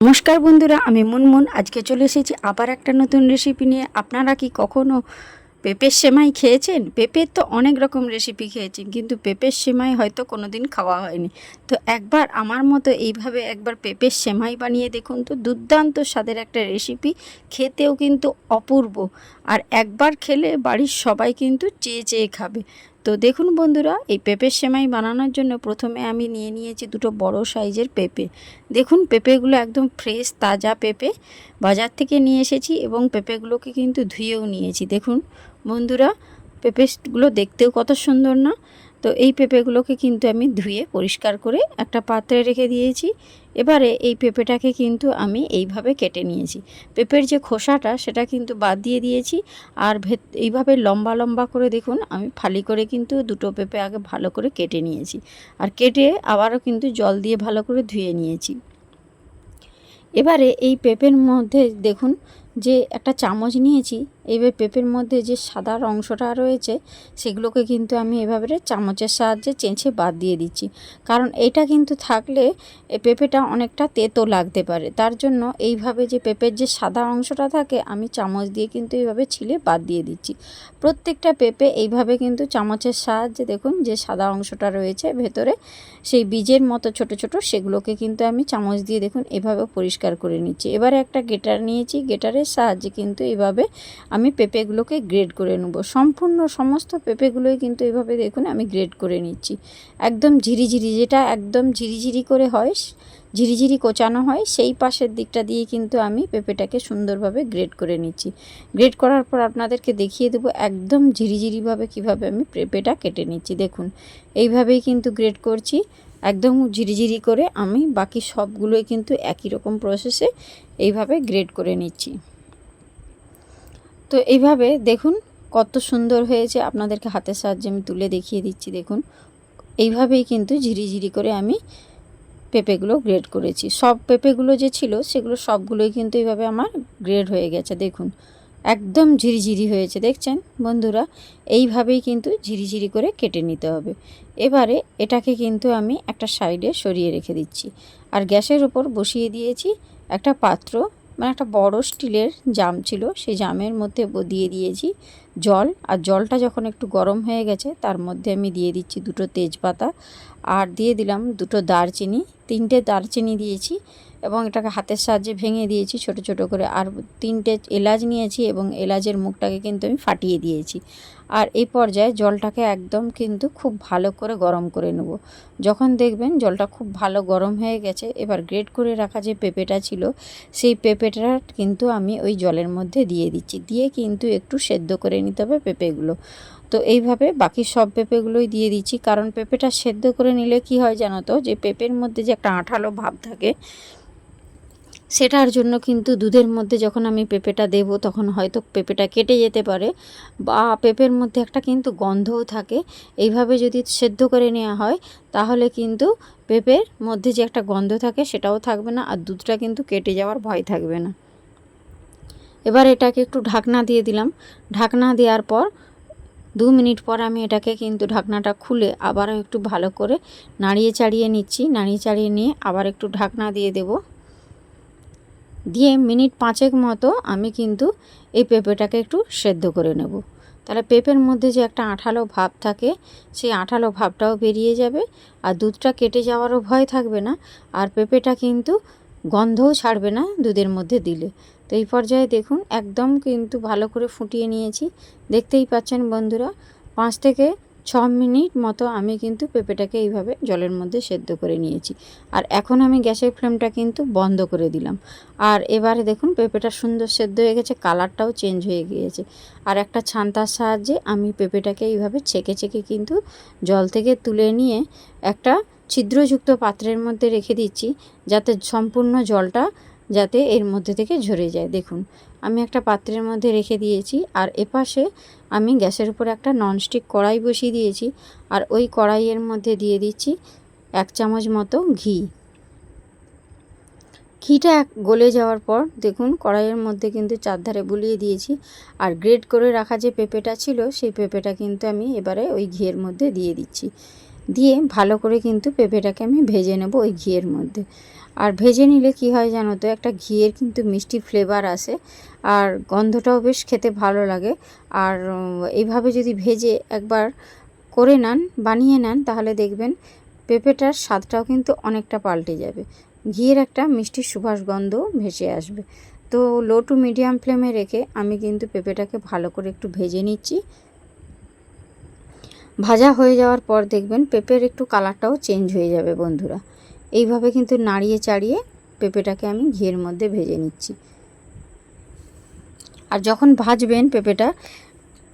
নমস্কার বন্ধুরা, আমি মুনমুন। আজকে চলে এসেছি আবার একটা নতুন রেসিপি নিয়ে। আপনারা কি কখনো পেঁপের সেমাই খেয়েছেন? পেঁপের তো অনেক রকম রেসিপি খেয়েছেন কিন্তু পেঁপের সেমাই হয়তো কোনো দিন খাওয়া হয়নি। তো একবার আমার মতো এইভাবে একবার পেঁপের সেমাই বানিয়ে দেখুন তো, দুর্দান্ত স্বাদের একটা রেসিপি খেতেও কিন্তু অপূর্ব। আর একবার খেলে বাড়ির সবাই কিন্তু চেয়ে চেয়ে খাবে। তো দেখুন বন্ধুরা, এই পেঁপের সেমাই বানানোর জন্য প্রথমে আমি নিয়ে নিয়েছি দুটো বড় সাইজের পেঁপে। দেখুন, পেঁপেগুলো একদম ফ্রেশ, তাজা পেঁপে। বাজার থেকে নিয়ে এসেছি এবং পেঁপেগুলোকে কিন্তু ধুয়েও নিয়েছি। দেখুন বন্ধুরা, পেঁপেগুলো দেখতেও কত সুন্দর না? তো এই পেঁপেগুলোকে কিন্তু আমি ধুয়ে পরিষ্কার করে একটা পাত্রে রেখে দিয়েছি। এবারে এই পেঁপেটাকে কিন্তু আমি এইভাবে কেটে নিয়েছি। পেঁপের যে খোসাটা, সেটা কিন্তু বাদ দিয়ে দিয়েছি। আর ভেত, এইভাবে লম্বা লম্বা করে দেখুন, আমি ফালি করে কিন্তু দুটো পেঁপে আগে ভালো করে কেটে নিয়েছি। আর কেটে আবারও কিন্তু জল দিয়ে ভালো করে ধুয়ে নিয়েছি। এবারে এই পেঁপের মধ্যে দেখুন যে একটা চামচ নিয়েছি। এইভাবে পেঁপের মধ্যে যে সাদা অংশটা রয়েছে, সেগুলোকে কিন্তু আমি এভাবে চামচের সাহায্যে চেঁচে বাদ দিয়ে দিচ্ছি। কারণ এটা কিন্তু থাকলে পেঁপেটা অনেকটা তেতো লাগতে পারে। তার জন্য এইভাবে যে পেঁপের যে সাদা অংশটা থাকে, আমি চামচ দিয়ে কিন্তু এইভাবে ছিলে বাদ দিয়ে দিচ্ছি। প্রত্যেকটা পেঁপে এইভাবে কিন্তু চামচের সাহায্যে দেখুন যে সাদা অংশটা রয়েছে ভেতরে, সেই বীজের মতো ছোট ছোট সেগুলোকে কিন্তু আমি চামচ দিয়ে দেখুন এভাবে পরিষ্কার করে নিচ্ছি। এবারে একটা গেটার নিয়েছি। গেটারের সাহায্যে কিন্তু এইভাবে আমি পেঁপেগুলোকে গ্রেড করে নেব। সম্পূর্ণ সমস্ত পেঁপেগুলোই কিন্তু এইভাবে দেখুন আমি গ্রেড করে নিচ্ছি। একদম ঝিরিঝিরি যেটা একদম ঝিরিঝিরি করে হয়, ঝিরিঝিরি কোচানো হয়, সেই পাশের দিকটা দিয়ে কিন্তু আমি পেঁপেটাকে সুন্দরভাবে গ্রেড করে নিচ্ছি। গ্রেড করার পর আপনাদেরকে দেখিয়ে দেবো একদম ঝিরিঝিরিভাবে কীভাবে আমি পেঁপেটা কেটে নিচ্ছি। দেখুন, এইভাবেই কিন্তু গ্রেড করছি। একদম ঝিরিঝিরি করে আমি বাকি সবগুলোই কিন্তু একই রকম প্রসেসে এইভাবে গ্রেড করে নিচ্ছি। তো এইভাবে দেখুন কত সুন্দর হয়েছে। আপনাদেরকে হাতের সাহায্যে আমি তুলে দেখিয়ে দিচ্ছি, দেখুন। এইভাবেই কিন্তু ঝিরিঝিরি করে আমি পেঁপেগুলো গ্রেড করেছি। সব পেঁপেগুলো যে ছিল, সেগুলো সবগুলোই কিন্তু এইভাবে আমার গ্রেড হয়ে গেছে, দেখুন। একদম ঝিরিঝিরি হয়েছে, দেখছেন? বন্ধুরা, এইভাবেই কিন্তু ঝিরিঝিরি করে কেটে নিতে হবে। এবারে এটাকে কিন্তু আমি একটা সাইডে সরিয়ে রেখে দিচ্ছি। আর গ্যাসের উপর বসিয়ে দিয়েছি একটা পাত্র মানে একটা বড় স্টিলের জাম ছিল সেই জামের মধ্যে দিয়ে দিয়েছি। জল, আর জলটা যখন একটু গরম হয়ে গেছে, তার মধ্যে আমি দিয়ে দিচ্ছি দুটো তেজপাতা, আর দিয়ে দিলাম দুটো দারচিনি। তিনটে দারচিনি দিয়েছি এবং এটাকে হাতের সাহায্যে ভেঙে দিয়েছি ছোট ছোট করে। আর তিনটে এলাচ নিয়েছি এবং এলাচের মুখটাকে কিন্তু আমি ফাটিয়ে দিয়েছি। আর এই পর্যায়ে জলটাকে একদম কিন্তু খুব ভালো করে গরম করে নেব। যখন দেখবেন জলটা খুব ভালো গরম হয়ে গেছে, এবার গ্রেট করে রাখা যে পেঁপেটা ছিল, সেই পেঁপেটা কিন্তু আমি ওই জলের মধ্যে দিয়ে দিচ্ছি। দিয়ে কিন্তু একটু সেদ্ধ করে নিতে হবে পেঁপেগুলো। তো এইভাবে বাকি সব পেঁপেগুলোই দিয়ে দিচ্ছি। কারণ পেঁপেটা সেদ্ধ করে নিলে কি হয় জানো তো? যে পেঁপের মধ্যে যে একটা আঠালো ভাব থাকে, সেটার জন্য কিন্তু দুধের মধ্যে যখন আমি পেঁপেটা দেব, তখন হয়তো পেঁপেটা কেটে যেতে পারে বা পেঁপের মধ্যে একটা কিন্তু গন্ধও থাকে। এইভাবে যদি সেদ্ধ করে নেওয়া হয়, তাহলে কিন্তু পেঁপের মধ্যে যে একটা গন্ধ থাকে, সেটাও থাকবে না। আর দুধটা কিন্তু কেটে যাওয়ার ভয় থাকবে না। এবার এটাকে একটু ঢাকনা দিয়ে দিলাম। ঢাকনা দেওয়ার পর দু মিনিট পর আমি এটাকে কিন্তু ঢাকনাটা খুলে আবারও একটু ভালো করে নাড়িয়ে চাড়িয়ে নিচ্ছি। নাড়িয়ে চাড়িয়ে নিয়ে আবার একটু ঢাকনা দিয়ে দেবো। দিয়ে মিনিট পাঁচেক মতো আমি কিন্তু এই পেঁপেটাকে একটু সেদ্ধ করে নেব। তাহলে পেঁপের মধ্যে যে একটা আঠালো ভাব থাকে, সেই আঠালো ভাবটাও বেরিয়ে যাবে আর দুধটা কেটে যাওয়ারও ভয় থাকবে না। আর পেঁপেটা কিন্তু গন্ধও ছাড়বে না দুধের মধ্যে দিলে। তো এই পর্যায়ে দেখুন, একদম কিন্তু ভালো করে ফুটিয়ে নিয়েছি। দেখতেই পাচ্ছেন বন্ধুরা, পাঁচ থেকে ছ মিনিট মতো আমি কিন্তু পেঁপেটাকে এইভাবে জলের মধ্যে সেদ্ধ করে নিয়েছি। আর এখন আমি গ্যাসের ফ্লেমটা কিন্তু বন্ধ করে দিলাম। আর এবারে দেখুন, পেঁপেটা সুন্দর সেদ্ধ হয়ে গেছে, কালারটাও চেঞ্জ হয়ে গিয়েছে। আর একটা ছান্তার সাহায্যে আমি পেঁপেটাকে এইভাবে ছেঁকে ছেঁকে কিন্তু জল থেকে তুলে নিয়ে একটা ছিদ্রযুক্ত পাত্রের মধ্যে রেখে দিচ্ছি, যাতে সম্পূর্ণ জলটা যাতে এর মধ্যে থেকে ঝরে যায়। দেখুন, আমি একটা পাত্রের মধ্যে রেখে দিয়েছি আর এপাশে আমি গ্যাসের উপর একটা ননস্টিক কড়াই বসিয়ে দিয়েছি আর ওই কড়াইয়ের মধ্যে দিয়ে দিচ্ছি এক চামচ মতো ঘি। ঘিটা এক গলে যাওয়ার পর দেখুন, কড়াইয়ের মধ্যে কিন্তু চারধারে বুলিয়ে দিয়েছি আর গ্রেড করে রাখা যে পেঁপেটা ছিল, সেই পেঁপেটা কিন্তু আমি এবারে ওই ঘিয়ের মধ্যে দিয়ে দিচ্ছি। দিয়ে ভালো করে কিন্তু পেঁপেটাকে আমি ভেজে নেব ওই ঘিয়ের মধ্যে। আর ভেজে নিলে কি হয় জানো তো, একটা ঘিয়ের কিন্তু মিষ্টি ফ্লেভার আসে আর গন্ধটাও বেশ খেতে ভালো লাগে। আর এইভাবে যদি ভেজে একবার করে নেন, বানিয়ে নেন, তাহলে দেখবেন পেঁপেটার স্বাদটাও কিন্তু অনেকটা পাল্টে যাবে। ঘিয়ের একটা মিষ্টি সুভাষ গন্ধ ভেসে আসবে। তো লো টু মিডিয়াম ফ্লেমে রেখে আমি কিন্তু পেঁপেটাকে ভালো করে একটু ভেজে নিচ্ছি। ভাজা হয়ে যাওয়ার পর দেখবেন পেঁপের একটু কালারটাও চেঞ্জ হয়ে যাবে বন্ধুরা। এইভাবে কিন্তু নাড়িয়ে চাড়িয়ে পেঁপেটাকে আমি ঘিয়ের মধ্যে ভেজে নিচ্ছি। আর যখন ভাজবেন পেঁপেটা,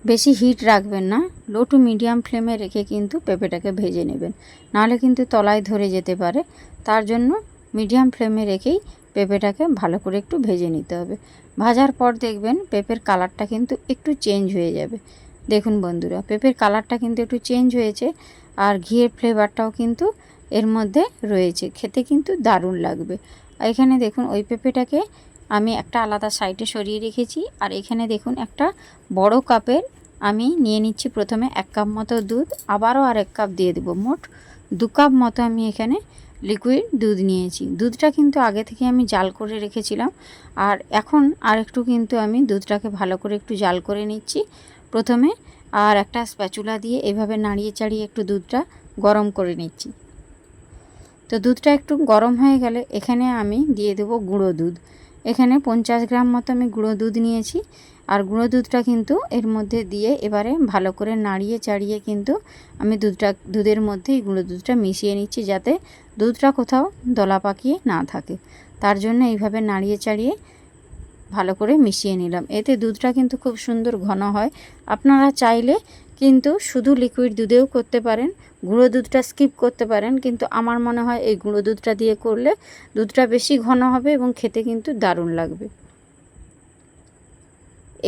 বেশি হিট রাখবেন না লো টু মিডিয়াম ফ্লেমে রেখে কিন্তু পেঁপেটাকে ভেজে নেবেন। নাহলে কিন্তু তলায় ধরে যেতে পারে। তার জন্য মিডিয়াম ফ্লেমে রেখেই পেঁপেটাকে ভালো করে একটু ভেজে নিতে হবে। ভাজার পর দেখবেন পেঁপের কালারটা কিন্তু একটু চেঞ্জ হয়ে যাবে। দেখুন বন্ধুরা, পেঁপের কালারটা কিন্তু একটু চেঞ্জ হয়েছে আর ঘিয়ের ফ্লেভারটাও কিন্তু এর মধ্যে রয়েছে, খেতে কিন্তু দারুণ লাগবে। আর এখানে দেখুন ওই পেঁপেটাকে আমি একটা আলাদা সাইডে সরিয়ে রেখেছি আর এখানে দেখুন একটা বড় কাপের আমি নিয়ে নিচ্ছি প্রথমে এক কাপ মতো দুধ, আবারও আর এক কাপ দিয়ে দেবো, মোট দু কাপ মতো আমি এখানে লিকুইড দুধ নিয়েছি। দুধটা কিন্তু আগে থেকে আমি জাল করে রেখেছিলাম আর এখন আর একটু কিন্তু আমি দুধটাকে ভালো করে একটু জাল করে নিচ্ছি প্রথমে, আর একটা স্প্যাচুলা দিয়ে এভাবে নাড়িয়ে চাড়িয়ে একটু দুধটা গরম করে নিচ্ছি। তো দুধটা একটু গরম হয়ে গেলে এখানে আমি দিয়ে দেবো গুঁড়ো দুধ। এখানে পঞ্চাশ গ্রাম মতো আমি গুঁড়ো দুধ নিয়েছি, আর গুঁড়ো দুধটা কিন্তু এর মধ্যে দিয়ে এবারে ভালো করে নাড়িয়ে চাড়িয়ে কিন্তু আমি দুধটা, দুধের মধ্যে এই গুঁড়ো দুধটা মিশিয়ে নিচ্ছি যাতে দুধটা কোথাও দলা পাকিয়ে না থাকে। তার জন্য এইভাবে নাড়িয়ে চাড়িয়ে ভালো করে মিশিয়ে নিলাম। এতে দুধটা কিন্তু খুব সুন্দর ঘন হয়। আপনারা চাইলে কিন্তু শুধু লিকুইড দুধেও করতে পারেন, গুঁড়ো দুধটা স্কিপ করতে পারেন, কিন্তু আমার মনে হয় এই গুঁড়ো দুধটা দিয়ে করলে দুধটা বেশি ঘন হবে এবং খেতে কিন্তু দারুণ লাগবে।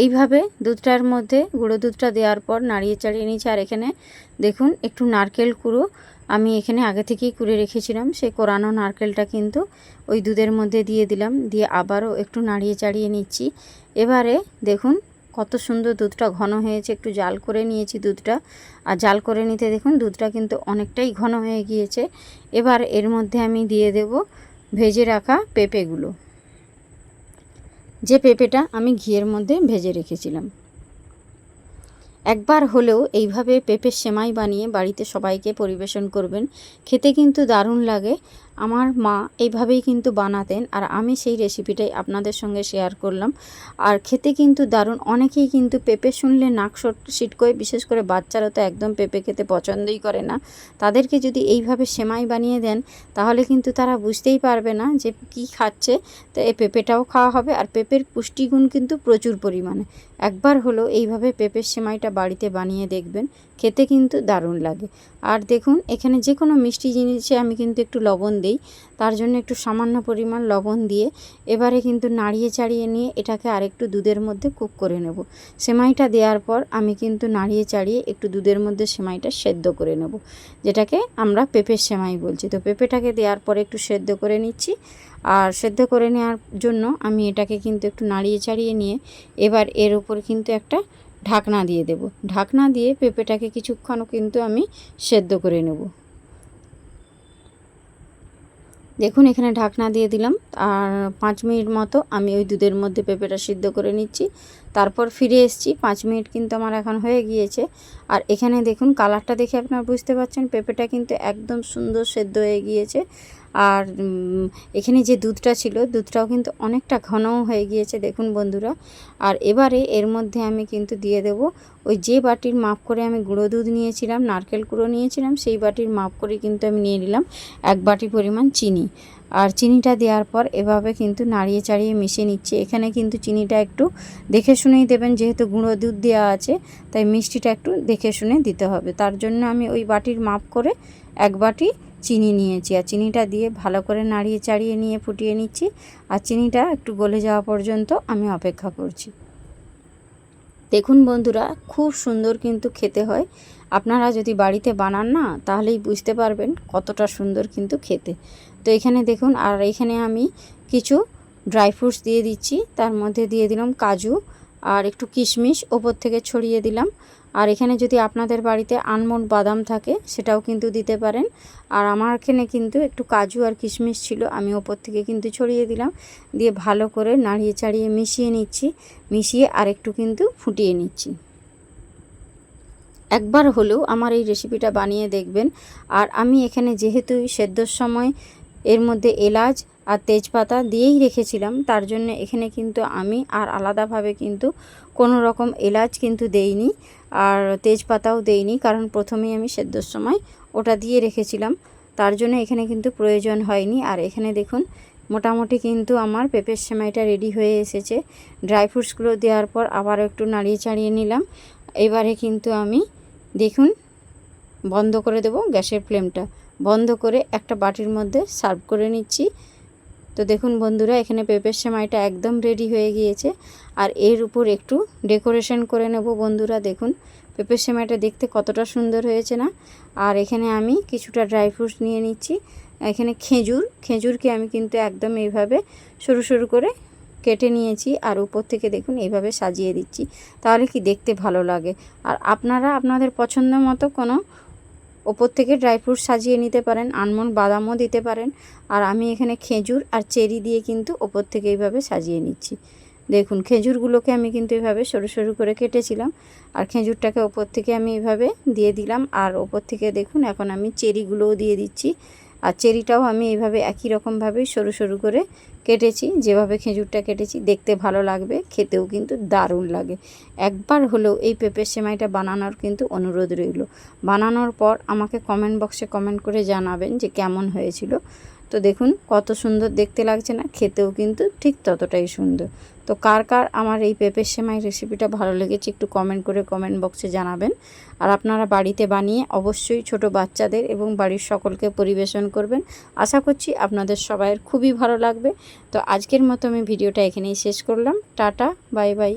এইভাবে দুধটার মধ্যে গুঁড়ো দুধটা দেওয়ার পর নাড়িয়ে চাড়িয়ে নিয়েছি আর এখানে দেখুন, একটু নারকেল কুড়ো আমি এখানে আগে থেকেই কুড়ে রেখেছিলাম। সেই কোরানো নারকেলটা কিন্তু ওই দুধের মধ্যে দিয়ে দিলাম। দিয়ে আবারও একটু নাড়িয়ে চাড়িয়ে নিচ্ছি। এবারে দেখুন কত সুন্দর দুধটা ঘন হয়েছে। একটু জাল করে নিয়েছি দুধটা। আর জাল করে নিতে দেখুন দুধটা কিন্তু অনেকটাই ঘন হয়ে গিয়েছে। এবার এর মধ্যে আমি দিয়ে দেব ভেজে রাখা পেঁপেগুলো। যে পেঁপেটা আমি ঘিয়ের মধ্যে ভেজে রেখেছিলাম। একবার হলেও এইভাবে পেঁপের সেমাই বানিয়ে বাড়িতে সবাইকে পরিবেশন করবেন খেতে কিন্তু দারুণ লাগে। আমার মা এইভাবেই কিন্তু বানাতেন আর আমি সেই রেসিপিটাই আপনাদের সঙ্গে শেয়ার করলাম। আর খেতে কিন্তু দারুণ। অনেকেই কিন্তু পেঁপে শুনলে নাক সিটকোয়, বিশেষ করে বাচ্চারা তো একদম পেঁপে খেতে পছন্দই করে না। তাদেরকে যদি এইভাবে সেমাই বানিয়ে দেন, তাহলে কিন্তু তারা বুঝতেই পারবে না যে কি খাচ্ছে। তো এই পেঁপেটাও খাওয়া হবে আর পেঁপের পুষ্টিগুণ কিন্তু প্রচুর পরিমাণে। একবার হলো এইভাবে পেঁপের সেমাইটা বাড়িতে বানিয়ে দেখবেন। খেতে কিন্তু দারুণ লাগে। আর দেখুন, এখানে যে কোনো মিষ্টি জিনিসে আমি কিন্তু একটু লবণ দিই। তার জন্য একটু সামান্য পরিমাণ লবণ দিয়ে এবারে কিন্তু নাড়িয়ে চাড়িয়ে নিয়ে এটাকে আরেকটু দুধের মধ্যে কুক করে নেব। সেমাইটা দেওয়ার পর আমি কিন্তু নাড়িয়ে চাড়িয়ে একটু দুধের মধ্যে সেমাইটা সেদ্ধ করে নেব, যেটাকে আমরা পেঁপের সেমাই বলছি। তো পেঁপেটাকে দেওয়ার পরে একটু সেদ্ধ করে নিচ্ছি। আর সেদ্ধ করে নেওয়ার জন্য আমি এটাকে কিন্তু একটু নাড়িয়ে চাড়িয়ে নিয়ে এবার এর উপর কিন্তু একটা ঢাকনা দিয়ে দেব। ঢাকনা দিয়ে পেঁপেটাকে কিছুক্ষণ কিন্তু আমি সেদ্ধ করে নেব। দেখুন, এখানে ঢাকনা দিয়ে দিলাম। আর পাঁচ মিনিট মতো আমি ওই দুধের মধ্যে পেঁপেটা সিদ্ধ করে নিচ্ছি। তারপর ফিরে এসেছি। পাঁচ মিনিট কিন্তু আমার এখন হয়ে গিয়েছে। আর এখানে দেখুন, কালারটা দেখে আপনারা বুঝতে পারছেন, পেঁপেটা কিন্তু একদম সুন্দর সেদ্ধ হয়ে গিয়েছে। আর এখানে যে দুধটা ছিল, দুধটাও কিন্তু অনেকটা ঘনও হয়ে গিয়েছে, দেখুন বন্ধুরা। আর এবারে এর মধ্যে আমি কিন্তু দিয়ে দেব ওই যে বাটির মাপ করে আমি গুঁড়ো দুধ নিয়েছিলাম, নারকেল কুড়ো নিয়েছিলাম, সেই বাটির মাপ করে কিন্তু আমি নিয়ে নিলাম এক বাটি পরিমাণ চিনি। আর চিনিটা দেওয়ার পর এভাবে কিন্তু নাড়িয়ে চাড়িয়ে মিশিয়ে নিচ্ছে। এখানে কিন্তু চিনিটা একটু দেখে শুনেই দেবেন, যেহেতু গুঁড়ো দুধ দেওয়া আছে, তাই মিষ্টিটা একটু দেখে শুনে দিতে হবে। তার জন্য আমি ওই বাটির মাপ করে এক বাটি চিনি নিয়েছি আর চিনিটা দিয়ে ভালো করে নাড়িয়ে চাড়িয়ে নিয়ে ফুটিয়ে নিচ্ছি আর চিনিটা একটু গলে যাওয়া পর্যন্ত আমি অপেক্ষা করছি। দেখুন বন্ধুরা, খুব সুন্দর কিন্তু খেতে হয়। আপনারা যদি বাড়িতে বানান না, তাহলেই বুঝতে পারবেন কতটা সুন্দর কিন্তু খেতে। তো এখানে দেখুন, আর এখানে আমি কিছু ড্রাই ফ্রুটস দিয়ে দিচ্ছি। তার মধ্যে দিয়ে দিলাম কাজু আর একটু কিশমিশ ওপর থেকে ছড়িয়ে দিলাম। আর এখানে যদি আপনাদের বাড়িতে আনমোড বাদাম থাকে, সেটাও কিন্তু দিতে পারেন। আর আমার এখানে কিন্তু একটু কাজু আর কিশমিশ ছিল, আমি ওপর থেকে কিন্তু ছড়িয়ে দিলাম। দিয়ে ভালো করে নাড়িয়ে চাড়িয়ে মিশিয়ে নিচ্ছি, মিশিয়ে আর একটু কিন্তু ফুটিয়ে নিচ্ছি। একবার হলেও আমার এই রেসিপিটা বানিয়ে দেখবেন। আর আমি এখানে যেহেতু সেদ্ধর সময় এর মধ্যে এলাচ আর তেজপাতা দিয়েই রেখেছিলাম, তার জন্য এখানে কিন্তু আমি আর আলাদাভাবে কিন্তু কোনো রকম এলাচ কিন্তু দেইনি। আর তেজপাতাও দেইনি, কারণ প্রথমেই আমি সেদ্ধর সময় ওটা দিয়ে রেখেছিলাম। তার জন্য এখানে কিন্তু প্রয়োজন হয়নি। আর এখানে দেখুন, মোটামুটি কিন্তু আমার পেঁপের সেমাইটা রেডি হয়ে এসেছে। ড্রাই ফ্রুটসগুলো দেওয়ার পর আবার একটু নাড়িয়ে চাড়িয়ে নিলাম। এবারে কিন্তু আমি দেখুন, বন্ধ করে দেব গ্যাসের ফ্লেমটা। বন্ধ করে একটা বাটির মধ্যে সার্ভ করে নিচ্ছি। তো দেখুন বন্ধুরা, এখানে পেঁপের সেমাইটা একদম রেডি হয়ে গিয়েছে। আর এর উপর একটু ডেকোরেশন করে নেব বন্ধুরা, দেখুন। পেঁপের সেমাইটা দেখতে কতটা সুন্দর হয়েছে না? আর এখানে আমি কিছুটা ড্রাই ফ্রুটস নিয়ে নিচ্ছি। এখানে খেজুর, খেজুরকে আমি কিন্তু একদম এইভাবে সরু সরু করে কেটে নিয়েছি আর উপর থেকে দেখুন এইভাবে সাজিয়ে দিচ্ছি। তাহলে কি দেখতে ভালো লাগে। আর আপনারা আপনাদের পছন্দ মতো কোনো ওপর থেকে ড্রাই ফ্রুট সাজিয়ে নিতে পারেন, আনমন্ড বাদামও দিতে পারেন। আর আমি এখানে খেজুর আর চেরি দিয়ে কিন্তু ওপর থেকে এইভাবে সাজিয়ে নিচ্ছি। দেখুন, খেজুরগুলোকে আমি কিন্তু এভাবে সরু সরু করে কেটেছিলাম। আর খেজুরটাকে ওপর থেকে আমি এভাবে দিয়ে দিলাম। আর ওপর থেকে দেখুন, এখন আমি চেরিগুলোও দিয়ে দিচ্ছি। আর চেরিটাও আমি এইভাবে একই রকমভাবেই সরু সরু করে কেটেছি, যেভাবে খেজুরটা কেটেছি, দেখতে ভালো লাগবে, খেতেও কিন্তু দারুণ লাগে। একবার হলেও এই পেঁপের সেমাইটা বানানোর কিন্তু অনুরোধ রইল। বানানোর পর আমাকে কমেন্ট বক্সে কমেন্ট করে জানাবেন যে কেমন হয়েছিল। তো দেখুন কত সুন্দর দেখতে লাগছে না, খেতেও কিন্তু ঠিক ততটাই সুন্দর। তো কার কার আমার এই পেঁপের সেমাই রেসিপিটা ভালো লেগেছে একটু কমেন্ট করে কমেন্ট বক্সে জানাবেন। আর আপনারা বাড়িতে বানিয়ে অবশ্যই ছোট বাচ্চাদের এবং বাড়ির সকলকে পরিবেশন করবেন। আশা করছি আপনাদের সবাইয়ের খুবই ভালো লাগবে। তো আজকের মতো আমি ভিডিওটা এখানেই শেষ করলাম। Tata bye bye